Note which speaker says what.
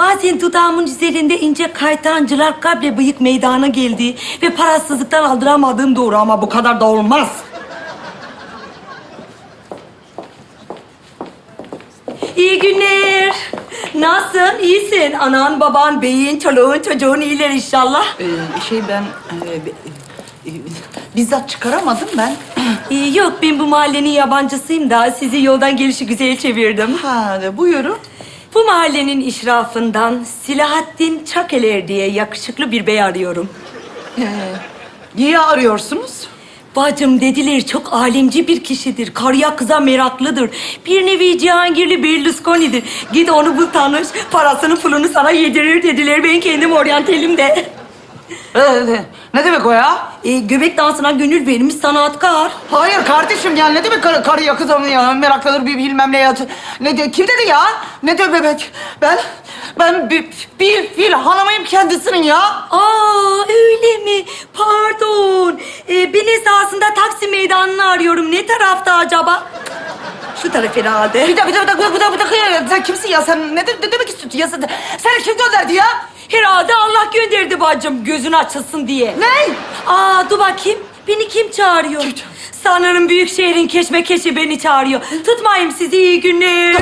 Speaker 1: Bazen dudağımın üzerinde ince kaytancılar kable bıyık meydana geldi ve parasızlıktan aldıramadığım doğru ama bu kadar da olmaz. İyi günler. Nasılsın? İyisin. Anan, baban, beyin, çoluğun, çocuğun iyiler inşallah.
Speaker 2: Ee, şey ben e, bi- e, bizzat çıkaramadım ben.
Speaker 1: Ee, yok ben bu mahallenin yabancısıyım da sizi yoldan gelişi güzel çevirdim.
Speaker 2: Ha buyurun.
Speaker 1: Bu mahallenin işrafından Silahattin Çakeler diye yakışıklı bir bey arıyorum.
Speaker 2: Ee, niye arıyorsunuz?
Speaker 1: Bacım dediler çok alemci bir kişidir. Karıya kıza meraklıdır. Bir nevi Cihangirli Berlusconi'dir. Git onu bul tanış. Parasını pulunu sana yedirir dediler. Ben kendim oryantelim de.
Speaker 2: Ee, ne demek o ya?
Speaker 1: E, göbek dansına gönül vermiş sanatkar.
Speaker 2: Hayır kardeşim ya ne demek karı, karı yakız onu ya meraklıdır bir bilmem ne ya. Ne de, kim dedi ya? Ne de bebek? Ben ben bir, bir fil hanımıyım kendisinin ya.
Speaker 1: Aa öyle mi? Pardon. E, ben esasında Taksim Meydanı'nı arıyorum. Ne tarafta acaba? Şu taraf herhalde.
Speaker 2: Bir dakika bir dakika bir dakika bir dakika, bir ya. Sen kimsin ya sen ne, de, ne demek istiyorsun ya sen? Seni kim gönderdi ya?
Speaker 1: Herhalde Allah gönderdi bacım gözün açılsın diye.
Speaker 2: Ne?
Speaker 1: Aa dur bakayım. Beni kim çağırıyor? Sanırım büyük şehrin keşmekeşi beni çağırıyor. Tutmayayım sizi iyi günler.